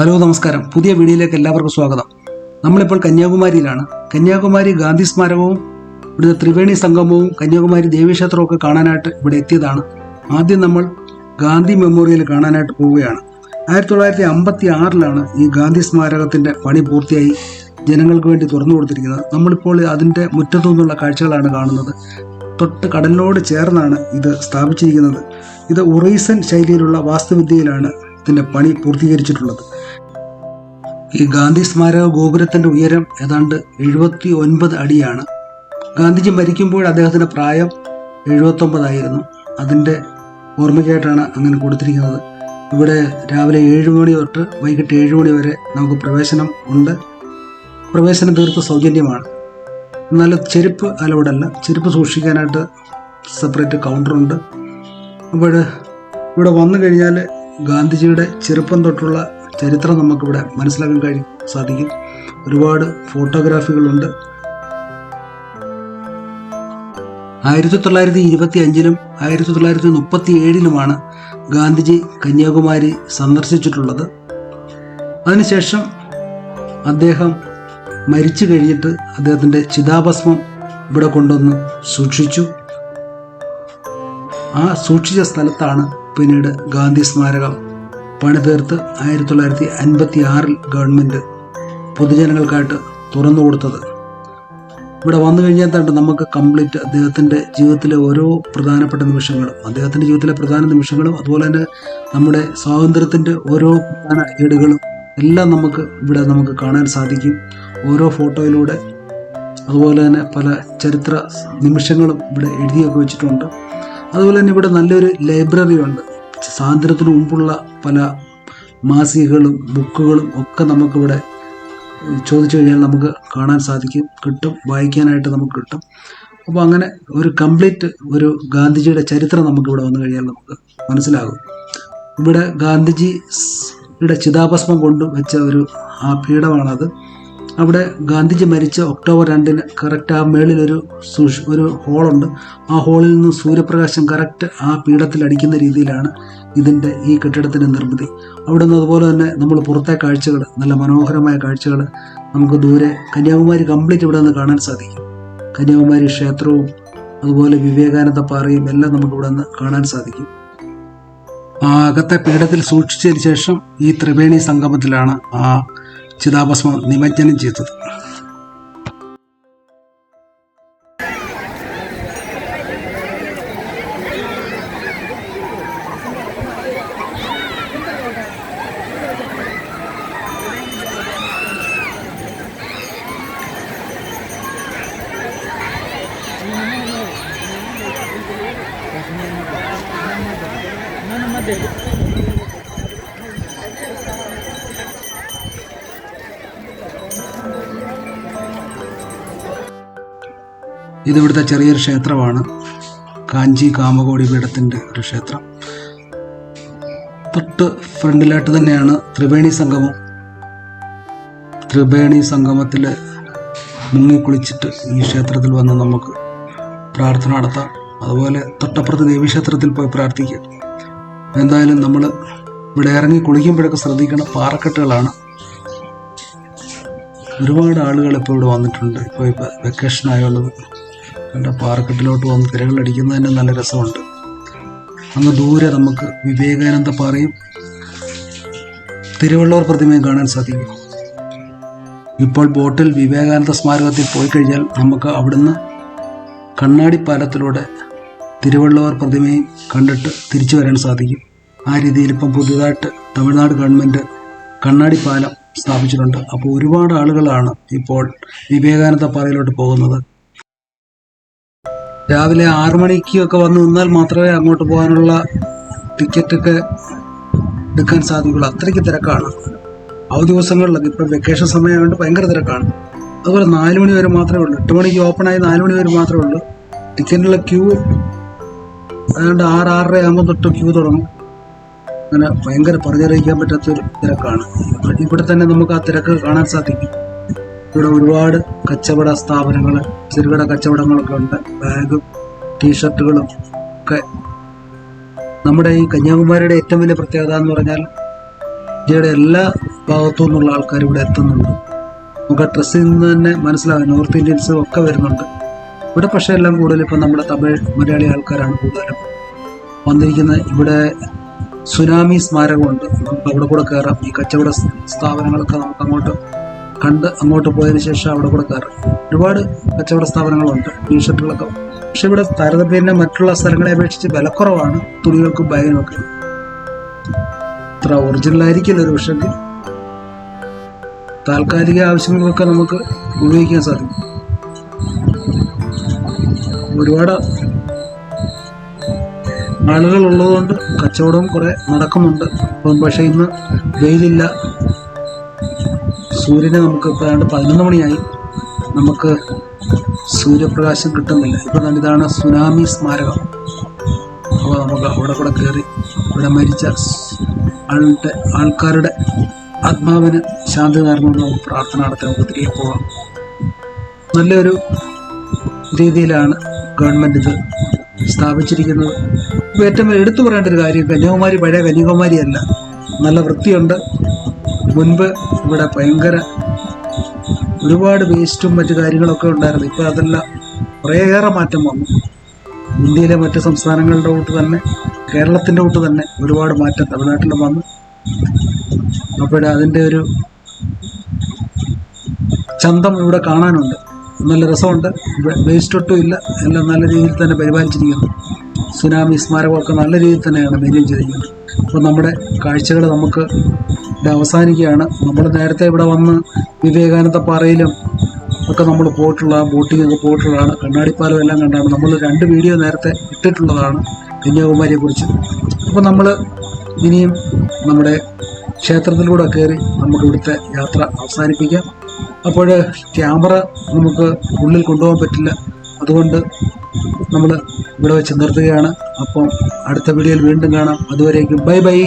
Hello നമസ്കാരം. പുതിയ വീഡിയോയിലേക്ക് എല്ലാവർക്കും സ്വാഗതം. നമ്മളിപ്പോൾ കന്യാകുമാരിയിലാണ്. കന്യാകുമാരി ഗാന്ധി സ്മാരകവും ഇവിടുത്തെ ത്രിവേണി സംഗമവും കന്യാകുമാരി ദേവീക്ഷേത്രവും ഒക്കെ കാണാനായിട്ട് ഇവിടെ എത്തിയതാണ്. ആദ്യം നമ്മൾ ഗാന്ധി മെമ്മോറിയൽ കാണാനായിട്ട് പോവുകയാണ്. ആയിരത്തി തൊള്ളായിരത്തി അമ്പത്തി ആറിലാണ് ഈ ഗാന്ധി സ്മാരകത്തിന്റെ പണി പൂർത്തിയായി. ജനങ്ങൾക്ക് വേണ്ടി തുറന്നു കൊടുത്തിരിക്കുന്നത്. നമ്മളിപ്പോൾ അതിന്റെ മുറ്റത്തു നിന്നുള്ള കാഴ്ചകളാണ് കാണുന്നത്. തൊട്ട് കടലിനോട് ചേർന്നാണ് ഇത് സ്ഥാപിച്ചിരിക്കുന്നത്. ഇത് ഒറീസൻ ശൈലിയിലുള്ള വാസ്തുവിദ്യയിലാണ് ഇതിന്റെ പണി പൂർത്തീകരിച്ചിട്ടുള്ളത്. ഈ ഗാന്ധി സ്മാരക ഗോപുരത്തിന്റെ ഉയരം ഏതാണ്ട് എഴുപത്തി ഒൻപത് അടിയാണ്. ഗാന്ധിജി മരിക്കുമ്പോൾ അദ്ദേഹത്തിന്റെ പ്രായം എഴുപത്തൊമ്പതായിരുന്നു അതിന്റെ ഓർമ്മയ്ക്കായിട്ടാണ് അങ്ങനെ കൊടുത്തിരിക്കുന്നത്. ഇവിടെ രാവിലെ ഏഴ് മണി തൊട്ട് വൈകിട്ട് ഏഴ് മണി വരെ നമുക്ക് പ്രവേശനം ഉണ്ട്. പ്രവേശനം തീർത്ത് സൗജന്യമാണ്. എന്നാൽ ചെരുപ്പ് അലവിടല്ല ചെരുപ്പ് സൂക്ഷിക്കാനായിട്ട് സെപ്പറേറ്റ് കൗണ്ടറുണ്ട് അപ്പോൾ ഇവിടെ വന്നു കഴിഞ്ഞാൽ ഗാന്ധിജിയുടെ ചെറുപ്പം തൊട്ടുള്ള ചരിത്രം നമുക്കിവിടെ മനസ്സിലാക്കാൻ കഴിയും സാധിക്കും. ഒരുപാട് ഫോട്ടോഗ്രാഫികളുണ്ട്. ആയിരത്തി തൊള്ളായിരത്തി ഇരുപത്തി അഞ്ചിലും ആയിരത്തി തൊള്ളായിരത്തി മുപ്പത്തി ഏഴിലുമാണ് ഗാന്ധിജി കന്യാകുമാരി സന്ദർശിച്ചിട്ടുള്ളത്. അതിനുശേഷം അദ്ദേഹം മരിച്ചു കഴിഞ്ഞിട്ട് അദ്ദേഹത്തിന്റെ ചിതാഭസ്മം ഇവിടെ കൊണ്ടുവന്ന് സൂക്ഷിച്ചു. ആ സൂക്ഷിച്ച സ്ഥലത്താണ് പിന്നീട് ഗാന്ധി സ്മാരകം പണിതീർത്ത് ആയിരത്തി തൊള്ളായിരത്തി അൻപത്തി ആറിൽ ഗവൺമെന്റ് പൊതുജനങ്ങൾക്കായിട്ട് തുറന്നു കൊടുത്തത്. ഇവിടെ വന്നു കഴിഞ്ഞാൽ തന്നെ നമുക്ക് കംപ്ലീറ്റ് അദ്ദേഹത്തിന്റെ ജീവിതത്തിലെ ഓരോ പ്രധാനപ്പെട്ട നിമിഷങ്ങളും അദ്ദേഹത്തിന്റെ ജീവിതത്തിലെ പ്രധാന നിമിഷങ്ങളും അതുപോലെ തന്നെ നമ്മുടെ സ്വാതന്ത്ര്യത്തിന്റെ ഓരോ പ്രധാന ഏടുകളും എല്ലാം നമുക്ക് ഇവിടെ നമുക്ക് കാണാൻ സാധിക്കും. ഓരോ ഫോട്ടോയിലൂടെ അതുപോലെ തന്നെ പല ചരിത്ര നിമിഷങ്ങളും ഇവിടെ എഴുതിയൊക്കെ വെച്ചിട്ടുണ്ട്. അതുപോലെ തന്നെ ഇവിടെ നല്ലൊരു ലൈബ്രറി ഉണ്ട് സ്വാതന്ത്ര്യത്തിന് മുമ്പുള്ള പല മാസികകളും ബുക്കുകളും ഒക്കെ നമുക്കിവിടെ ചോദിച്ചു കഴിഞ്ഞാൽ നമുക്ക് കാണാൻ സാധിക്കും കിട്ടും വായിക്കാനായിട്ട് നമുക്ക് കിട്ടും. അപ്പോൾ അങ്ങനെ ഒരു കംപ്ലീറ്റ് ഒരു ഗാന്ധിജിയുടെ ചരിത്രം നമുക്കിവിടെ വന്നു കഴിഞ്ഞാൽ നമുക്ക് മനസ്സിലാകും. ഇവിടെ ഗാന്ധിജിയുടെ ചിതാഭസ്മം കൊണ്ട് വെച്ച ഒരു ആ പീഠമാണത്. അവിടെ ഗാന്ധിജി മരിച്ച ഒക്ടോബർ രണ്ടിന് കറക്റ്റ് ആ മേളിൽ ഒരു ഒരു ഹോളുണ്ട് ആ ഹോളിൽ നിന്ന് സൂര്യപ്രകാശം കറക്റ്റ് ആ പീഠത്തിൽ അടിക്കുന്ന രീതിയിലാണ് ഇതിന്റെ ഈ കെട്ടിടത്തിന്റെ നിർമ്മിതി. അവിടെ നിന്ന് അതുപോലെ തന്നെ നമ്മൾ പുറത്തെ കാഴ്ചകൾ നല്ല മനോഹരമായ കാഴ്ചകൾ നമുക്ക് ദൂരെ കന്യാകുമാരി കംപ്ലീറ്റ് ഇവിടെ നിന്ന് കാണാൻ സാധിക്കും. കന്യാകുമാരി ക്ഷേത്രവും അതുപോലെ വിവേകാനന്ദ പാറയും എല്ലാം നമുക്ക് ഇവിടെ നിന്ന് കാണാൻ സാധിക്കും. ആ അകത്തെ പീഠത്തിൽ സൂക്ഷിച്ചതിന് ശേഷം ഈ ത്രിവേണി സംഗമത്തിലാണ് ആ ചിതാഭസ്മം നിമജ്ജനം ചെയ്തത് ഇത് ഇവിടുത്തെ ചെറിയൊരു ക്ഷേത്രമാണ്. കാഞ്ചി കാമകോടി പീഠത്തിന്റെ ഒരു ക്ഷേത്രം. തൊട്ട് ഫ്രണ്ടിലായിട്ട് തന്നെയാണ് ത്രിവേണി സംഗമം. ത്രിവേണി സംഗമത്തിൽ മുങ്ങിക്കുളിച്ചിട്ട് ഈ ക്ഷേത്രത്തിൽ വന്ന് നമുക്ക് പ്രാർത്ഥന നടത്താം. അതുപോലെ തൊട്ടപ്പുറത്ത് ദേവീക്ഷേത്രത്തിൽ പോയി പ്രാർത്ഥിക്കാം. എന്തായാലും നമ്മൾ ഇവിടെ ഇറങ്ങി കുളിക്കുമ്പോഴൊക്കെ ശ്രദ്ധിക്കണം പാറക്കെട്ടുകളാണ്. ഒരുപാട് ആളുകൾ ഇപ്പോൾ ഇവിടെ വന്നിട്ടുണ്ട്. ഇപ്പോൾ ഇപ്പോൾ വെക്കേഷൻ ആയുള്ളത്. കണ്ട പാർക്കറ്റിലോട്ട് വന്ന് തിരകളടിക്കുന്നത് തന്നെ നല്ല രസമുണ്ട്. അങ്ങ് ദൂരെ നമുക്ക് വിവേകാനന്ദ പാറയും തിരുവള്ളൂർ പ്രതിമയും കാണാൻ സാധിക്കും. ഇപ്പോൾ ബോട്ടിൽ വിവേകാനന്ദ സ്മാരകത്തിൽ പോയി കഴിഞ്ഞാൽ നമുക്ക് അവിടുന്ന് കണ്ണാടി പാലത്തിലൂടെ തിരുവള്ളുവർ പ്രതിമയും കണ്ടിട്ട് തിരിച്ചു വരാൻ സാധിക്കും. ആ രീതിയിൽ ഇപ്പം പുതിയതായിട്ട് തമിഴ്നാട് ഗവൺമെന്റ് കണ്ണാടി പാലം സ്ഥാപിച്ചിട്ടുണ്ട്. അപ്പോൾ ഒരുപാട് ആളുകളാണ് ഇപ്പോൾ വിവേകാനന്ദ പാറയിലോട്ട് പോകുന്നത്. രാവിലെ ആറു മണിക്കൊക്കെ വന്ന് നിന്നാൽ മാത്രമേ അങ്ങോട്ട് പോകാനുള്ള ടിക്കറ്റൊക്കെ എടുക്കാൻ സാധിക്കുള്ളൂ. അത്രയ്ക്ക് തിരക്കാണ്. അവധി ദിവസങ്ങളിലൊക്കെ ഇപ്പം വെക്കേഷൻ സമയമായതുകൊണ്ട് ഭയങ്കര തിരക്കാണ്. അതുപോലെ നാല് മണി വരെ മാത്രമേ ഉള്ളൂ. എട്ട് മണിക്ക് ഓപ്പൺ ആയി നാല് മണി വരെ മാത്രമേ ഉള്ളൂ. ടിക്കറ്റിനുള്ള ക്യൂ അതുകൊണ്ട് ആറ് ആറര ആകുമ്പോൾ തൊട്ട് ക്യൂ തുടങ്ങും. അങ്ങനെ ഭയങ്കര പറഞ്ഞറിയിക്കാൻ പറ്റാത്തൊരു തിരക്കാണ്. ഇവിടെ തന്നെ നമുക്ക് ആ തിരക്ക് കാണാൻ സാധിക്കും. ഇവിടെ ഒരുപാട് കച്ചവട സ്ഥാപനങ്ങൾ ചെറുകിട കച്ചവടങ്ങളൊക്കെ ഉണ്ട്. ബാഗും ടീഷർട്ടുകളും ഒക്കെ. നമ്മുടെ ഈ കന്യാകുമാരിയുടെ ഏറ്റവും വലിയ പ്രത്യേകത എന്ന് പറഞ്ഞാൽ ഇന്ത്യയുടെ എല്ലാ ഭാഗത്തു നിന്നുള്ള ആൾക്കാർ ഇവിടെ എത്തുന്നുണ്ട്. നമുക്ക് ഡ്രസ്സിൽ നിന്ന് തന്നെ മനസ്സിലാകും. നോർത്ത് ഇന്ത്യൻസും ഒക്കെ വരുന്നുണ്ട്. ഇവിടെ പക്ഷേ എല്ലാം കൂടുതൽ ഇപ്പം നമ്മുടെ തമിഴ് മലയാളി ആൾക്കാരാണ് കൂടുതലും വന്നിരിക്കുന്നത്. ഇവിടെ സുനാമി സ്മാരകമുണ്ട്. നമുക്ക് അവിടെ കൂടെ കയറാം ഈ കച്ചവട സ്ഥാപനങ്ങളൊക്കെ നമുക്ക് അങ്ങോട്ട് കണ്ട് അങ്ങോട്ട് പോയതിന് ശേഷം അവിടെ കൂടെ ഒരുപാട് കച്ചവട സ്ഥാപനങ്ങളുണ്ട് ടീഷർട്ടുകളൊക്കെ. പക്ഷെ ഇവിടെ താരതമ്യേന മറ്റുള്ള സ്ഥലങ്ങളെ അപേക്ഷിച്ച് വിലക്കുറവാണ് തുണികൾക്കും ബാഗിനൊക്കെ ഇത്ര ഒറിജിനൽ ആയിരിക്കില്ല ഒരു പക്ഷേ താൽക്കാലിക ആവശ്യങ്ങൾക്കൊക്കെ നമുക്ക് ഉപയോഗിക്കാൻ സാധിക്കും. ഒരുപാട് ആളുകൾ ഉള്ളതുകൊണ്ട് കച്ചവടവും കുറെ നടക്കുന്നുണ്ട്. പക്ഷേ ഇന്ന് വെയിലില്ല. സൂര്യനെ നമുക്ക് ഇപ്പോൾ ഏതാണ്ട് പതിനൊന്ന് മണിയായി. നമുക്ക് സൂര്യപ്രകാശം കിട്ടുന്നില്ല. ഇപ്പോൾ ഇതാണ് സുനാമി സ്മാരകം. അപ്പോൾ നമുക്ക് അവിടെ കൂടെ കയറി ഇവിടെ മരിച്ച ആളുടെ ആൾക്കാരുടെ ആത്മാവിന് ശാന്തി നേർന്നുകൊണ്ട് നമുക്ക് പ്രാർത്ഥന നടത്തി നമുക്ക് തിരികെ പോകാം നല്ലൊരു രീതിയിലാണ് ഗവൺമെന്റ് ഇത് സ്ഥാപിച്ചിരിക്കുന്നത്. ഏറ്റവും എടുത്തു പറയേണ്ട ഒരു കാര്യം കന്യാകുമാരി പഴയ കന്യാകുമാരിയല്ല. നല്ല വൃത്തിയുണ്ട്. മുൻപ് ഇവിടെ ഭയങ്കര ഒരുപാട് വേസ്റ്റും മറ്റു കാര്യങ്ങളൊക്കെ ഉണ്ടായിരുന്നു. ഇപ്പോൾ അതെല്ലാം കുറേയേറെ മാറ്റം വന്നു. ഇന്ത്യയിലെ മറ്റ് സംസ്ഥാനങ്ങളുടെ കൂട്ട് തന്നെ കേരളത്തിന്റെ കൂട്ട് തന്നെ ഒരുപാട് മാറ്റം തമിഴ്നാട്ടിലും വന്നു. അപ്പോൾ അതിന്റെ ഒരു ചന്തം ഇവിടെ കാണാനുണ്ട്. നല്ല രസമുണ്ട്. വേസ്റ്റ് ഒട്ടും ഇല്ല. എല്ലാം നല്ല രീതിയിൽ തന്നെ പരിപാലിച്ചിരിക്കുന്നു. സുനാമി സ്മാരകമൊക്കെ നല്ല രീതിയിൽ തന്നെയാണ് മെയിന്റെയിൻ ചെയ്തിരിക്കുന്നത്. അപ്പോൾ നമ്മുടെ കാഴ്ചകൾ നമുക്ക് ഇവിടെ അവസാനിക്കുകയാണ്. നമ്മൾ നേരത്തെ ഇവിടെ വന്ന് വിവേകാനന്ദ പാറയിലും ഒക്കെ നമ്മൾ പോയിട്ടുള്ള ബോട്ടിംഗ് ഒക്കെ പോയിട്ടുള്ളതാണ്. കണ്ണാടിപ്പാലം എല്ലാം കണ്ടാണ്. നമ്മൾ രണ്ട് വീഡിയോ നേരത്തെ ഇട്ടിട്ടുള്ളതാണ് കന്യാകുമാരിയെക്കുറിച്ച്. അപ്പോൾ നമ്മൾ ഇനിയും നമ്മുടെ ക്ഷേത്രത്തിലൂടെ കയറി നമുക്ക് ഇവിടുത്തെ യാത്ര അവസാനിപ്പിക്കാം. അപ്പോൾ ക്യാമറ നമുക്ക് ഉള്ളിൽ കൊണ്ടുപോകാൻ പറ്റില്ല. അതുകൊണ്ട് നമ്മൾ ഇവിടെ വെച്ച് നിർത്തുകയാണ്. അപ്പം അടുത്ത വീഡിയോയിൽ വീണ്ടും കാണാം. അതുവരേക്കും ബൈ ബൈ.